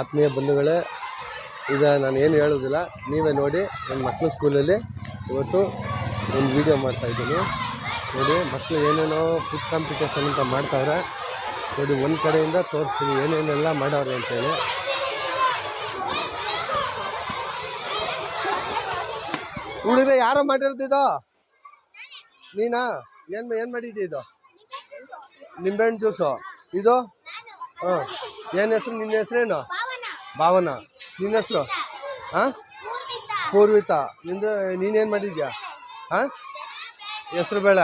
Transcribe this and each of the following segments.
ಆತ್ಮೀಯ ಬಂಧುಗಳೇ, ಈಗ ನಾನು ಏನು ಹೇಳೋದಿಲ್ಲ ನೀವೇ ನೋಡಿ ನನ್ನ ಮಕ್ಕಳು ಸ್ಕೂಲಲ್ಲಿ ಇವತ್ತು ಒಂದು ವಿಡಿಯೋ ಮಾಡ್ತಾಯಿದ್ದೀನಿ ನೋಡಿ, ಮಕ್ಕಳು ಏನೇನೋ ಫುಡ್ ಕಾಂಪಿಟೇಷನ್ ಅಂತ ಮಾಡ್ತಾವ್ರೆ ನೋಡಿ, ಒಂದು ಕಡೆಯಿಂದ ತೋರಿಸ್ತೀನಿ, ಏನೇನೆಲ್ಲ ಮಾಡವ್ರೆ ಅಂತೇಳಿ. ಹುಡುಗ್ರೆ, ಯಾರೋ ಮಾಡಿರ್ತಿದ್ದೋ ನೀನಾ? ಏನು ಏನು ಮಾಡಿದ್ದಿ ಇದು? ನಿಂಬೆಹಣ್ಣು ಜ್ಯೂಸು ಇದು? ಹಾಂ. ಏನು ಹೆಸ್ರು, ನಿನ್ನ ಹೆಸ್ರೇನು? ಭಾವನ. ನಿನ್ನ ಹೆಸರು? ಹಾಂ? ಪೂರ್ವಿತಾ. ನಿಂದು ನೀನೇನು ಮಾಡಿದ್ಯಾ? ಹಾಂ? ಹೆಸ್ರು ಬೇಡ.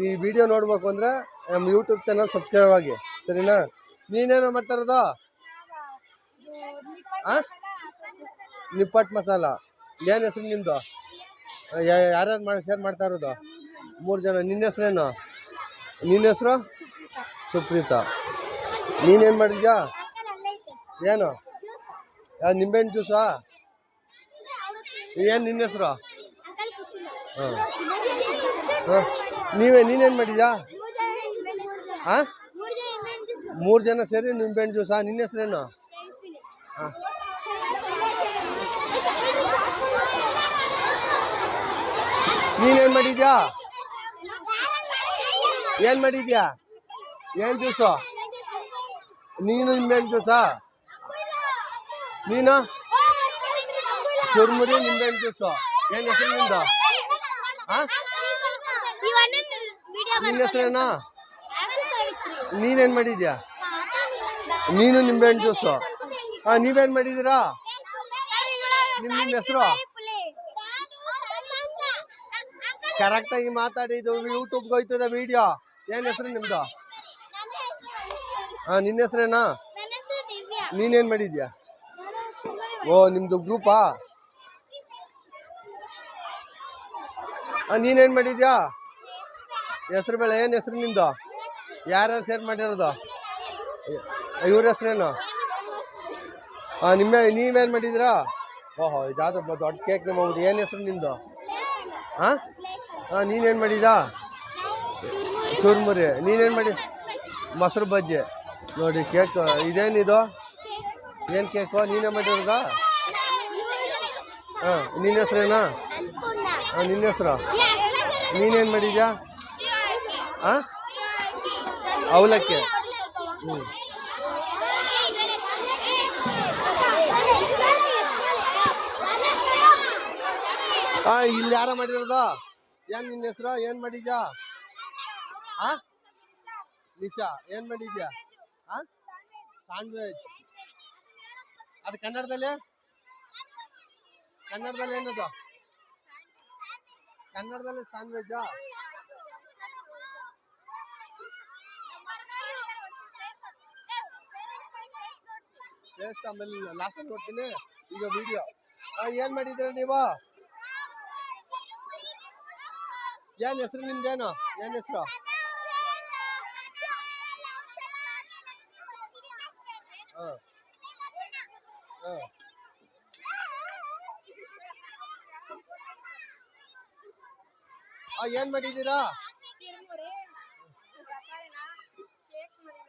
ಈ ವಿಡಿಯೋ ನೋಡ್ಬೇಕು ಅಂದರೆ ನಮ್ಮ ಯೂಟ್ಯೂಬ್ ಚಾನಲ್ ಸಬ್ಸ್ಕ್ರೈಬ್ ಆಗಿ. ಸರಿನಾ? ನೀನೇನೋ ಮಾಡ್ತಾ ಇರೋದು? ಹಾಂ? ನಿಪ್ಪಟ್ಟು ಮಸಾಲ. ಏನು ಹೆಸ್ರು ನಿಮ್ಮದು ಯಾರ್ಯಾರು ಮಾಡಿ ಶೇರ್ ಮಾಡ್ತಾ ಇರೋದು? ಮೂರು ಜನ. ನಿನ್ನ ಹೆಸ್ರೇನು? ನಿನ್ನ ಹೆಸ್ರು? ಸುಪ್ರೀತಾ. ನೀನೇನು ಮಾಡಿದ್ಯಾ? ಏನು? ನಿಂಬೆಹಣ್ಣು ಜ್ಯೂಸಾ? ಏನು ನಿನ್ನ ಹೆಸರು? ಹಾಂ. ಹಾಂ. ನೀವೇ, ನೀನೇನು ಮಾಡಿದ್ಯಾ? ಹಾಂ ಮೂರು ಜನ ಸೇರಿ ನಿಂಬೆಹಣ್ಣು ಜ್ಯೂಸಾ? ನಿನ್ನ ಹೆಸರೇನು? ಹಾಂ. ನೀನೇನು ಮಾಡಿದ್ಯಾ? ಏನು ಮಾಡಿದ್ಯಾ? ಏನು ಜ್ಯೂಸು? ನೀನು ನಿಂಬೆಹಣ್ಣು ಜ್ಯೂಸಾ? ನೀನು? ಚುರ್ಮುರಿ ನಿಂಬೆಹಣ್ಣು ಜ್ಯೂಸು ಏನ್ ಹೆಸರು ನಿಂದ? ನಿನ್ನ ಹೆಸರೇನಾ? ನೀನೇನ್ ಮಾಡಿದ್ಯಾ? ನೀನು ನಿಂಬೆಹಣ್ಣು ಜ್ಯೂಸು ಹಾ ನೀವೇನ್ ಮಾಡಿದ್ದೀರಾ? ನಿಮ್ ನಿಮ್ ಹೆಸರು? ಮಾತಾಡಿ ಮಾತಾಡಿದ್ದು ಯೂಟ್ಯೂಬ್ಗೆ ಹೋಯ್ತದ ವಿಡಿಯೋ ಏನ್ ಹೆಸರು ನಿಮ್ದು? ಹಾ ನಿನ್ನ ಹೆಸರೇನಾ? ನೀನೇನ್ ಮಾಡಿದ್ಯಾ? ಓ ನಿಮ್ಮದು ಗ್ರೂಪಾ ಹಾಂ ನೀನೇನು ಮಾಡಿದ್ಯಾ? ಹೆಸ್ರು ಬೇಳೆ ಏನು ಹೆಸ್ರು ನಿಂದು ಯಾರ್ಯಾರು ಸೇರ್ ಮಾಡಿರೋದು? ಇವ್ರ ಹೆಸ್ರೇನು? ಹಾಂ ನಿಮ್ಮ ನೀವೇನು ಮಾಡಿದ್ದೀರಾ? ಓಹೋ ಇದಾದ ದೊಡ್ಡ ಕೇಕ್ ನಿಮ್ಮ ಏನು ಹೆಸ್ರು ನಿಂದು ಹಾಂ ಹಾಂ ನೀನೇನು ಮಾಡಿದ ಚುರ್ಮುರಿ. ನೀನೇನು ಮಾಡಿ ಮೊಸರು ಬಜ್ಜಿ. ನೋಡಿ ಕೇಕ್ ಇದೇನಿದು? ಏನು ಕೇಕು? ನೀನೇ ಮಾಡಿರೋದ? ಹಾಂ, ನಿನ್ನ ಹೆಸ್ರೇನಾ? ಹಾಂ, ನಿನ್ನ ಹೆಸ್ರು? ನೀನೇನು ಮಾಡಿದ್ಯಾ? ಹಾಂ? ಅವಲಕ್ಕಿ. ಹ್ಞೂ ಹಾಂ, ಇಲ್ಲಿ ಯಾರ ಮಾಡಿರೋದು? ಏನು ನಿನ್ನ ಹೆಸ್ರು? ಏನು ಮಾಡಿದ್ಯಾ? ಹಾಂ? ನಿಶಾ, ಏನು ಮಾಡಿದ್ಯಾ? ಹಾಂ? ಸ್ಯಾಂಡ್ವಿಚ್ ಅದು ಕನ್ನಡದಲ್ಲಿ? ಕನ್ನಡದಲ್ಲಿ ಏನದು? ಕನ್ನಡದಲ್ಲಿ ಸ್ಯಾಂಡ್ವಿಜ್ ಟೇಸ್ಟ್ ಆಮೇಲೆ ಲಾಸ್ಟ್ ನೋಡ್ತೀನಿ. ಈಗ ವಿಡಿಯೋ ಏನು ಮಾಡಿದ್ರೆ ನೀವು? ಏನ್ ಹೆಸರು ನಿಮ್ದೇನು ಏನ್ ಹೆಸರು? ಏನು ಮಾಡಿದ್ದೀರಾ?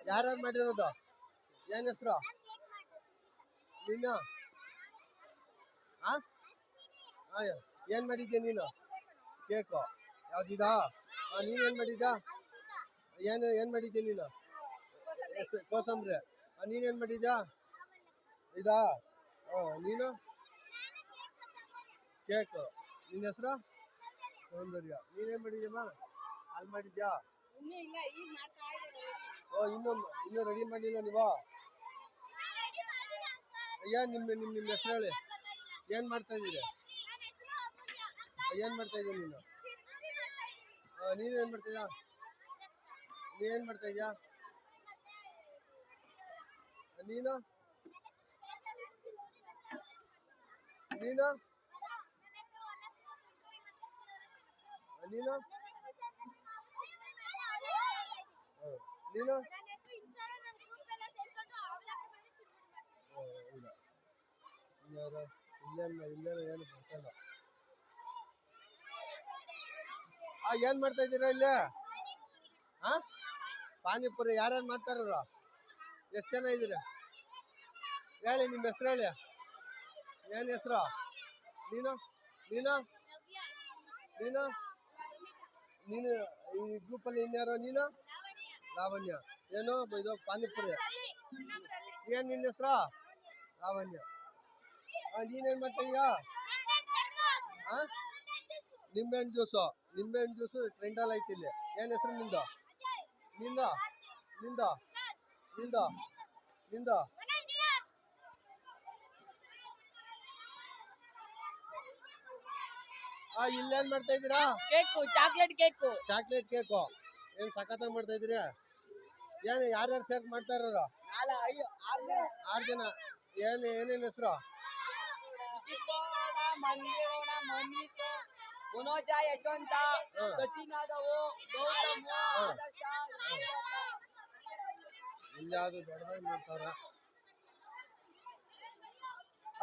ಯಾರು ಮಾಡಿರೋದು? ಏನು ಹೆಸರು? ನೀನು ಏನ್ ಏನು ಮಾಡಿದ್ಯಾ ನೀನು? ಕೇಕು. ಯಾವ್ದಿದಾ? ಹಾಂ ನೀನು ಏನು ಏನು ಏನು ಮಾಡಿದ್ಯಾ ನೀನು? ಕೋಸಂಬರಿ. ಹಾಂ ನೀನೇನು ಮಾಡಿದ್ಯಾ? ಇದಾ? ನೀನು? ಕೇಕು. ನಿನ್ನ ಹೆಸರು? ಸೌಂದರ್ಯ. ನೀನೇನು ಮಾಡಿದ್ಯಮ್ಮ? ಅಲ್ಲಿ ಮಾಡಿದ್ಯಾ? ಓ ಇನ್ನೂ ಇನ್ನೂ ರೆಡಿ ಮಾಡಿಲ್ಲ ನೀವು ಅಯ್ಯ ನಿಮ್ಮ ನಿಮ್ಮ ನಿಮ್ಮ ಹೆಸರು ಹೇಳಿ. ಏನು ಮಾಡ್ತಾ ಇದ್ದೀರಿ? ಏನು ಮಾಡ್ತಾ ಇದ್ದೀಯ ನೀನು? ಆ, ನೀನು ಏನು ಮಾಡ್ತಿದ್ಯಾ ನೀನು ಮಾಡ್ತಾ ಇದ್ಯಾ? ನೀನು? ನೀನು? ನೀನು? ನೀನು? ಇಲ್ಲ. ಇಲ್ಲೇನು ಇಲ್ಲೇನು ಏನು ಪ್ರಶ್ನೆ ಆ, ಏನು ಮಾಡ್ತಾ ಇದ್ದೀರಾ ಇಲ್ಲಿ? ಹಾ ಪಾನಿಪುರಿ, ಯಾರ್ಯಾರು ಮಾಡ್ತಾರ ಎಷ್ಟು ಜನ ಇದ್ದೀರಾ? ಹೇಳಿ ನಿಮ್ಮ ಹೆಸರು ಹೇಳಿ. ಏನ್ ಹೆಸರು? ನೀನು? ನೀನು? ನೀನು? ನೀನು ಈ ಗ್ರೂಪಲ್ಲಿ ಇನ್ಯಾರೋ? ನೀನು? ಲಾವಣ್ಯ. ಏನು ಇದು ಪಾನಿಪುರಿ? ಏನ್ ನಿನ್ನ ಹೆಸ್ರ? ಲಾವಣ್ಯ. ನೀನೇನ್ ಮಾಡ್ತೀಯ ಆ? ನಿಂಬೆಹಣ್ಣು ಜ್ಯೂಸು. ನಿಂಬೆಹಣ್ಣು ಜ್ಯೂಸು ಟ್ರೆಂಡಲ್ಲಿ ಐತಿ ಇಲ್ಲಿ. ಏನ್ ಹೆಸರು ನಿಂದು? ನಿಂದ? ನಿಂದ? ನಿಂದ? ನಿಂದ? ಆ ಇಲ್ಲೇನ್ ಮಾಡ್ತಾ ಇದ್ದೀರಾ? Cake chocolate cake. Chocolate cake. ಏನ್ ಸಖತ್ತಾಗಿ ಮಾಡ್ತಾ ಇದೀರಾ ಏನ್ ಯಾರ್ಯಾರು ಸೇರ್ ಮಾಡ್ತಾ ಇರೋರು? ಆರ್ ಜನ. ಏನ್ ಏನೇನ್ ಹೆಸರು? ಮನೋಜ ಯಶವಂತ. ಸಚಿನ್ ಯಾದವ್ ಇಲ್ಲಿ ದೊಡ್ಡದಾಗಿ ಮಾಡ್ತಾರ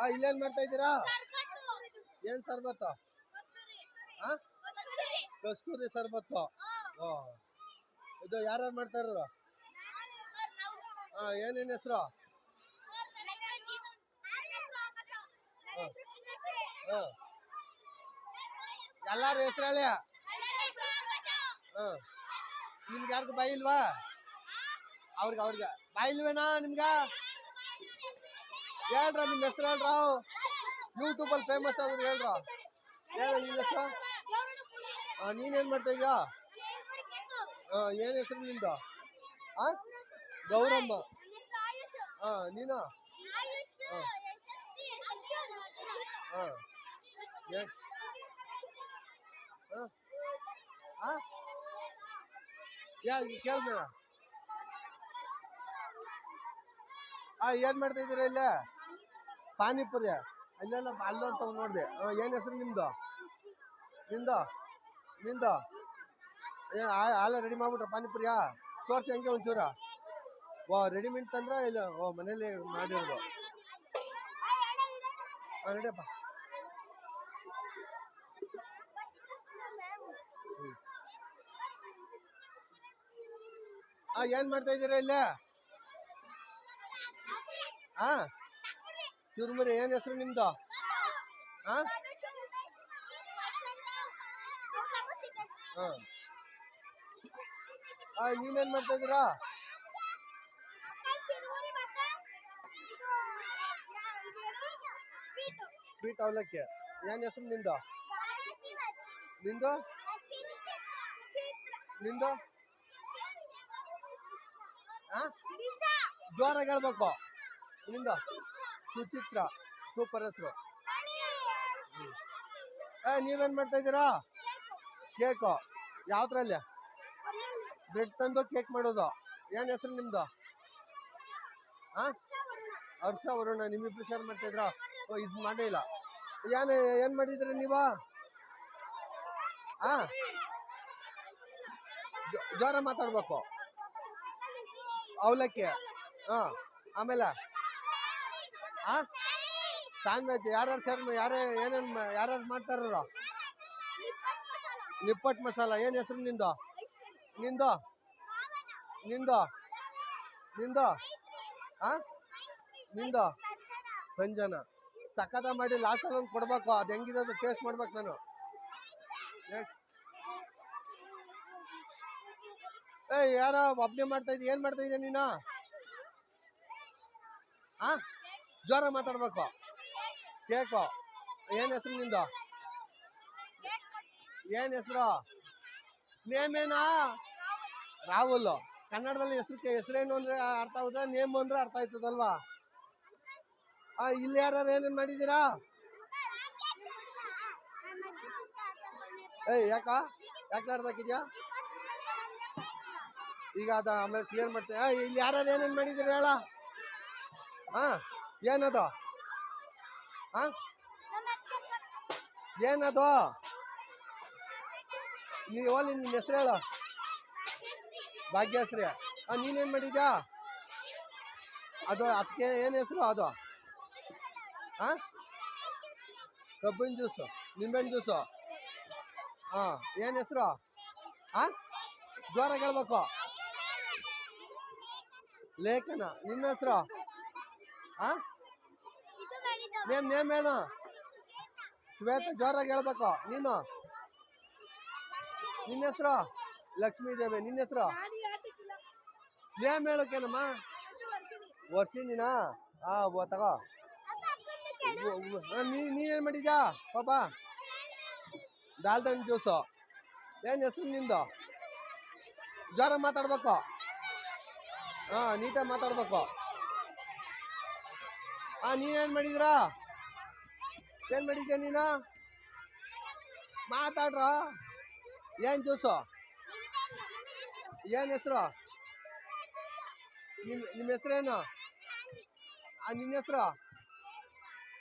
ಆ ಇಲ್ಲೇನ್ ಮಾಡ್ತಾ ಇದ್ದೀರಾ? ಏನ್ ಸರ್ಬತ್ತು? ಕಸ್ತೂರಿ ಸರ್ಬತ್ತು. ಓ ಇದು ಯಾರ್ಯಾರು ಮಾಡ್ತಾ ಇರೋರು ಹಾ, ಏನೇನು ಹೆಸರು? ಹಾಂ. ಎಲ್ಲಾರು ಹೆಸರು ಹೇಳಿ. ಹಾಂ. ನಿಮ್ಗೆ ಯಾರಿಗೂ ಬಾಯಿ ಇಲ್ವಾ? ಅವ್ರಿಗೆ ಅವ್ರಿಗೆ. ಬಾಯಿ ಇಲ್ವೇನಾ ನಿಮ್ಗ? ಹೇಳ್ರ ನಿಮ್ಮ ಹೆಸರು ಹೇಳ್ರ. ಯೂಟ್ಯೂಬಲ್ಲಿ ಫೇಮಸ್ ಆದ್ರೆ ಹೇಳ್ರ. ಹೇಳ ನಿಮ್ಮ ಹೆಸರು? ನೀನೇನ್ ಮಾಡ್ತಾ ಇದೀಯಾ? ಆ, ಏನ್ ಹೆಸರು ನಿಂದು? ಆ? ಗೌರಮ್ಮ. ಹಾ ನೀನು? ಹಾ ನೆಕ್ಸ್ಟ್ ಹಾ ಯಾ ಕೇಳ್ದ. ಆ ಏನ್ ಮಾಡ್ತಾ ಇದೀರ ಇಲ್ಲ? ಪಾನಿಪುರಿ. ಅಲ್ಲೆಲ್ಲ ಅಲ್ಲೊಂತ ನೋಡ್ದೆ. ಏನ್ ಹೆಸರು ನಿಮ್ದು ನಿಂದು? ನಿಂದು? ಏ ಹಾಲ ರೆಡಿ ಮಾಡ್ಬಿಟ್ರ ಪಾನಿಪುರಿಯಾ? ತೋರಿಸಿ ಹಂಗೆ ಒಂಚೂರ. ಓ ರೆಡಿಮೇಡ್ ತಂದ್ರ ಇಲ್ಲ, ಓ ಮನೇಲಿ ಮಾಡಿರೋದು. ಹಾ ನಡಿಯಪ್ಪ ಆ, ಏನ್ ಮಾಡ್ತಾ ಇದೀರ ಇಲ್ಲ? ಹಾ ಚುರುಮುರಿ, ಏನ್ ಹೆಸರು ನಿಮ್ಮದು ಹಾ ಹಾ, ನೀವೇನ್ ಮಾಡ್ತಾ ಇದೀರಾ ಸ್ವೀಟ್ ಅವಲಕ್ಕಿ. ಏನ್ ಹೆಸರು ನಿಂದು? ನಿಂದು? ನಿಂದು? ಜೋರಾಗಿ ಹೇಳ್ಬೇಕು. ನಿಂದು? ಸುಚಿತ್ರ. ಸೂಪರ್ ಹೆಸರು. ಏ, ನೀವೇನ್ ಮಾಡ್ತಾ ಇದ್ದೀರಾ ಕೇಕು? ಯಾವ್ದ್ರಲ್ಲಿ? ಬ್ರೆಡ್ ತಂದು ಕೇಕ್ ಮಾಡೋದು. ಏನ್ ಹೆಸರು ನಿಮ್ದು? ಹಾ ಹರ್ಷ ವರುಣ. ನಿಮ್ಮಿಬ್ರು ಶೇರ್ ಮಾಡ್ತಾ ಇದ್ರ? ಇದು ಮಾಡಿಲ್ಲ ಏನ್ ಏನ್ ಮಾಡಿದ್ರಿ ನೀವ? ಹಾ ಜೋರ ಮಾತಾಡ್ಬೇಕು. ಅವಲಕ್ಕಿ. ಹಾ ಆಮೇಲೆ? ಹಾ ಸ್ಯಾಂಡ್ವಿಚ್ ಯಾರ್ಯಾರು ಸೇರ್ ಯಾರೇ ಏನೇನು ಯಾರ್ಯಾರು ಮಾಡ್ತಾರ ನಿಪ್ಪಟ್ ಮಸಾಲ, ಏನ್ ಹೆಸರು ನಿಂದು? ನಿಂದು? ನಿಂದು? ನಿಂದು? ಹಾ ನಿಂದು? ಸಂಜನಾ. ಸಖತ ಮಾಡಿ ಲಾಸ್ಟ್ ಅಲ್ಲಿ ಒಂದು ಕೊಡ್ಬೇಕು, ಅದು ಹೆಂಗಿದೆ ಅದು ಟೇಸ್ಟ್ ಮಾಡ್ಬೇಕು ನಾನು. ಏ ಯಾರೋ ಒಬ್ಬನೇ ಮಾಡ್ತಾ ಇದ್ದಿ, ಏನ್ ಮಾಡ್ತಾ ಇದೀಯ ನೀನು? ಜ್ವರ ಮಾತಾಡ್ಬೇಕು. ಕೇಕು. ಏನ್ ಹೆಸರು ನಿಂದು? ಏನ್ ಹೆಸರು? ನೇಮೇನಾ? ರಾಹುಲ್. ಕನ್ನಡದಲ್ಲಿ ಹೆಸರು ಹೆಸರೇನು ಅಂದ್ರೆ ಅರ್ಥ ಆಗುದ್ರೆ ನೇಮ್ ಅಂದ್ರೆ ಅರ್ಥ ಆಯ್ತದಲ್ವಾ? ಆ ಇಲ್ಲಿ ಯಾರು ಏನೇನ್ ಮಾಡಿದೀರಾ? ಏಯ್ ಯಾಕ? ಯಾಕೆ ಅರ್ಥ ಹಾಕಿದ್ಯಾ? ಈಗ ಅದ ಆಮೇಲೆ ಕ್ಲಿಯರ್ ಮಾಡ್ತೇವೆ ಏಯ್, ಇಲ್ಲಿ ಯಾರು ಏನೇನ್ ಮಾಡಿದೀರಾ ಹೇಳ? ಹಾ ಏನದು? ಹಾ ಏನದು? ನೀ ಓಲಿ ನಿನ್ನ ಹೆಸರು ಹೇಳು. ಭಾಗ್ಯಶ್ರೀ ಆ, ನೀನೇನ್ ಮಾಡಿದ್ಯಾ? ಅದು ಅದಕ್ಕೆ ಏನು ಹೆಸರು ಅದು? ಹಾಂ ಕಬ್ಬಿನ ಜ್ಯೂಸು, ನಿಂಬೆಹಣ್ಣು ಜ್ಯೂಸು. ಹಾಂ ಏನು ಹೆಸರು? ಹಾಂ ಜೋರಾಗಿ ಹೇಳ್ಬೇಕು ಲೇಖನ, ನಿನ್ನ ಹೆಸರು? ಹಾಂ ನೇಮ್ ನೇಮ್ ಹೇಳು. ಶ್ವೇತ ಜೋರಾಗಿ ಹೇಳ್ಬೇಕು ನೀನು? ನಿನ್ನ ಹೆಸರು? ಲಕ್ಷ್ಮೀ ದೇವಿ ನಿನ್ನ ಹೆಸರು? ನೇಮ್ ಹೇಳಕ್ಕೇನಮ್ಮ ವರ್ಷಿನಿನಾ ಹಾ ಓ ತಗೋ. ನೀ ನೀನೇನ್ ಮಾಡಿದ್ಯಾ? ಪಾಪ. ದಾಲ್ದಣ್ಣ ಜ್ಯೂಸು. ಏನ್ ಹೆಸರು ನಿಂದು? ಜ್ವರ ಮಾತಾಡ್ಬೇಕು. ಹಾ ನೀಟಾಗಿ ಮಾತಾಡ್ಬೇಕು. ಹಾ ನೀನೇನ್ ಮಾಡಿದ್ರಾ? ಏನ್ ಮಾಡಿದ್ಯಾ ನೀನು? ಮಾತಾಡ್ರ? ಏನ್ ಜ್ಯೂಸು ಏನ್ ಹೆಸರು? ನಿಮ್ಮ ನಿಮ್ಮ ಹೆಸರೇನು? ನಿನ್ನ ಹೆಸರು?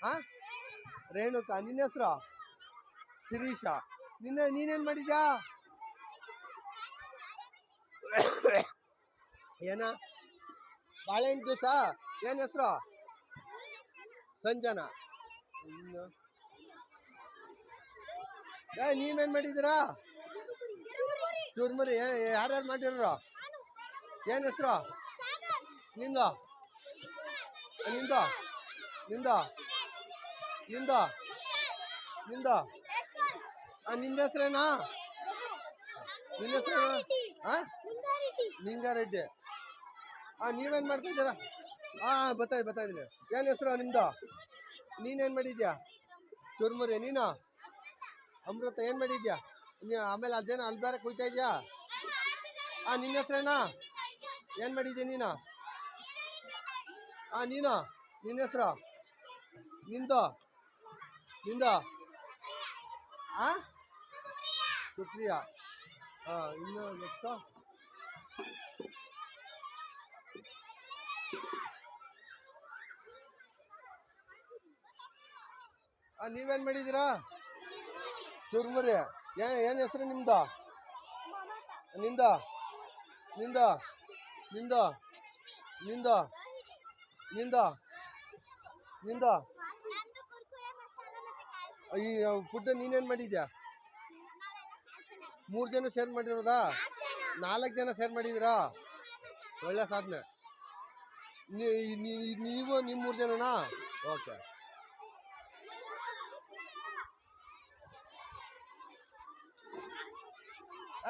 ಆ? ರೇಣುಕಾ ನಿನ್ನ ಹೆಸರು? ಶಿರೀಶ ನಿನ್ನ ನೀನೇನ್ ಮಾಡಿದ್ಯಾ? ಏನ? ಬಾಳೆಹಣ್ಣು ಜ್ಯೂಸಾ ಏನ್ ಹೆಸರು? ಸಂಜನಾ. ಏ ನೀವೇನ್ ಮಾಡಿದ್ದೀರಾ? ಚುರ್ಮುರಿ ಯಾರ್ಯಾರು ಮಾಡಿರೋ ಏನ್ ಹೆಸರು? ನಿಂದ? ನಿಂದ? ನಿಂದ? ನಿಂದ? ನಿಂದ? ನಿಂದ ಹೆಸ್ರೇನಾ? ನಿನ್ನ ಹೆಸ್ರೇನ? ನಿಂಗ ನಿಂಗಾರೆಡ್ಡಿ. ಆ, ನೀವೇನ್ ಮಾಡ್ತಾ ಇದ್ದೀರಾ? ಹಾ ಬತ್ತಾ ಬತ್ತಾ ಏನ್ ಹೆಸರು ನಿಮ್ದು ನೀನೇನ್ ಮಾಡಿದ್ಯಾ? ಚುರ್ಮುರಿ ನೀನು? ಅಮೃತ, ಏನ್ ಮಾಡಿದ್ಯಾ? ಆಮೇಲೆ ಅದೇನು ಅಲ್ಲಿ ಬೇರೆ ಕುಯ್ತಾ ಇದೆಯಾ? ಆ, ನಿನ್ನ ಹೆಸ್ರೇನಾ? ಏನ್ ಮಾಡಿದ್ಯಾ ನೀನು? ಆ, ನೀನು? ನಿನ್ನ ಹೆಸರು? ನಿಂದು? ನಿಂದು? ಆ? ಸುಪ್ರಿಯಾ. ಹಾ ಇನ್ನು ನೆಕ್ಸ್ಟ್ ನೀವೇನ್ ಮಾಡಿದ್ದೀರಾ? ಚುರ್ಮುರಿ. ಏ, ಏನ್ ಹೆಸರು ನಿಮ್ದ? ನಿಂದ? ನಿಂದ? ನಿಂದ? ನಿಂದ? ನಿಂದ? ನಿಂದ? ಈ ಫುಡ್ ನೀನೇನ್ ಮಾಡಿದ್ಯಾ? ಮೂರು ಜನ ಸೇರ್ ಮಾಡಿರೋದಾ? ನಾಲ್ಕು ಜನ ಸೇರ್ ಮಾಡಿದಿರಾ ಒಳ್ಳೆ ಸಾಧನೆ. ನೀವು ನಿಮ್ಮ ಮೂರು ಜನನಾ? ಓಕೆ.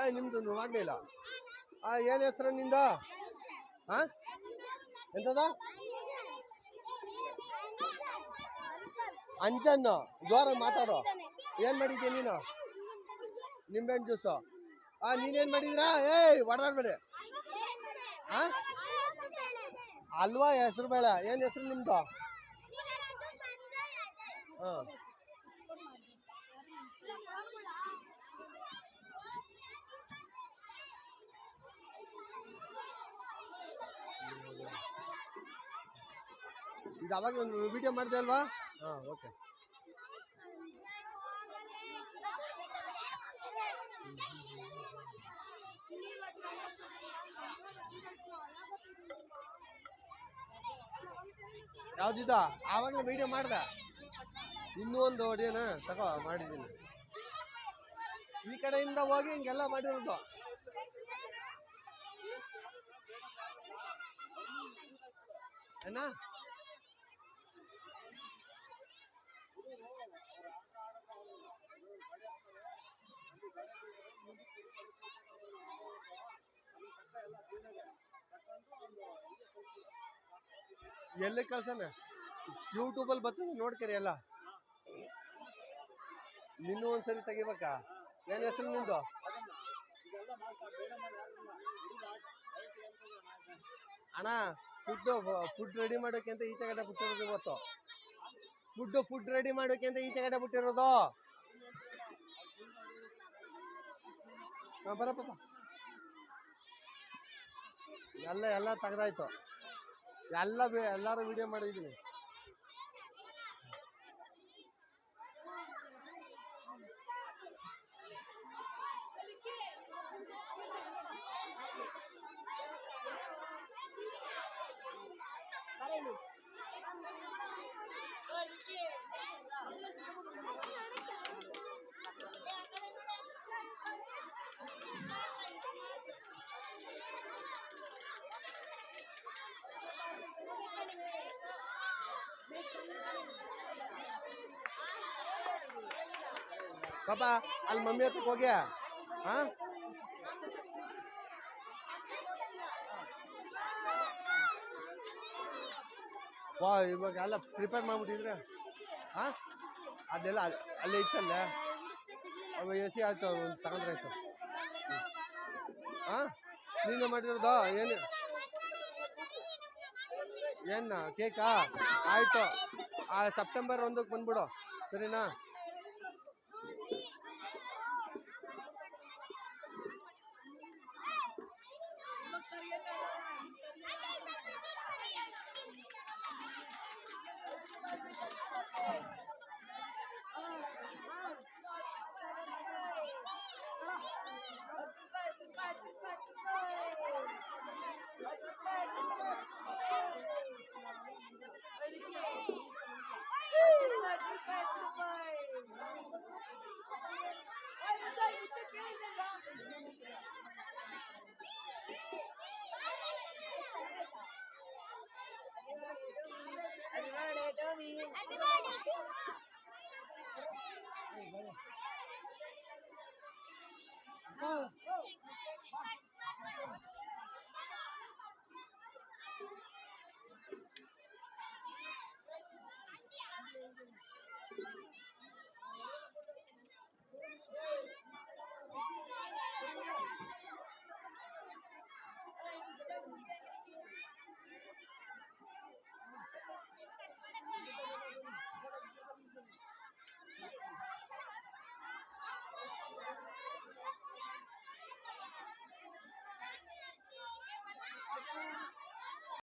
ಏ ನಿಮ್ದು ಇಲ್ಲ. ಆ ಏನು ಹೆಸರು ನಿಂದ? ಹಾ ಎಂತದ? ಅಂಜನ್ ಜೋರ ಮಾತಾಡೋ. ಏನ್ ಮಾಡಿದ್ಯಾ ನೀನು? ನಿಂಬೆಹಣ್ಣು ಜ್ಯೂಸು. ಆ ನೀನೇನ್ ಮಾಡಿದ್ರಾ? ಏಯ್ ಹೊಡೆದಾಡ್ಬೇಡಿ ಆ? ಅಲ್ವಾ ಹೆಸರು ಬೇಡ ಏನ್ ಹೆಸರು ನಿಮ್ದು? ಹಾ. ಅವಾಗ ಒಂದು ವಿಡಿಯೋ ಮಾಡಿದೆ ಅಲ್ವಾ? ಹಾ ಓಕೆ ಯಾವ್ದಿದ ಆವಾಗ ವಿಡಿಯೋ ಮಾಡ್ದ. ಇನ್ನೂ ಒಂದು ತಗೋ, ಮಾಡಿದ್ದೀನಿ. ಈ ಕಡೆಯಿಂದ ಹೋಗಿ ಹಿಂಗೆಲ್ಲ ಮಾಡಿರೋದು. ಏನ ಎಲ್ಲಿ ಕಳ್ಸನ ಯೂಟ್ಯೂಬಲ್ಲಿ ಬರ್ತದೆ ನೋಡ್ಕರಿ ಎಲ್ಲ. ನಿನ್ನೂ ಒಂದ್ಸರಿ ತೆಗಿಬೇಕಾ? ಏನ್ ಹೆಸರು ನಿಂದು? ಅಣ್ಣ ಫುಡ್ ಫುಡ್ ರೆಡಿ ಮಾಡೋಕೆ ಅಂತ ಈಚೆ ಕಡೆ ಬಿಟ್ಟಿರೋದು ಇವತ್ತು. ಫುಡ್ ಫುಡ್ ರೆಡಿ ಮಾಡೋಕೆ ಅಂತ ಈಚೆ ಕಡೆ ಬಿಟ್ಟಿರೋದು. ಬರಪ್ಪ ಎಲ್ಲ ಎಲ್ಲ ತೆಗ್ದಾಯ್ತು. ಎಲ್ಲ ಎಲ್ಲಾರು ವಿಡಿಯೋ ಮಾಡಿದೀನಿ. ಪಾಪ ಅಲ್ಲಿ ಮಮ್ಮಿ ಹತ್ರಕ್ಕೆ ಹೋಗ್ಯ? ಹಾ? ವಾ, ಇವಾಗ ಎಲ್ಲ ಪ್ರಿಪೇರ್ ಮಾಡ್ಬಿಟ್ಟಿದ್ರೆ? ಹಾ? ಅದೆಲ್ಲ ಅಲ್- ಅಲ್ಲೇ ಇತ್ತಲ್ಲ? ಅವ ಎ ಸಿ ಆಯ್ತು ಒಂದು ತಗೊಂಡ್ರೆ ಆಯ್ತು. ಹಾ? ನೀನು ಮಾಡಿರೋದು, ಏನು? ಏನ, ಕೇಕಾ? ಆಯಿತು. ಆ ಸೆಪ್ಟೆಂಬರ್ ಒಂದಕ್ಕೆ ಬಂದ್ಬಿಡು, ಸರಿನಾ?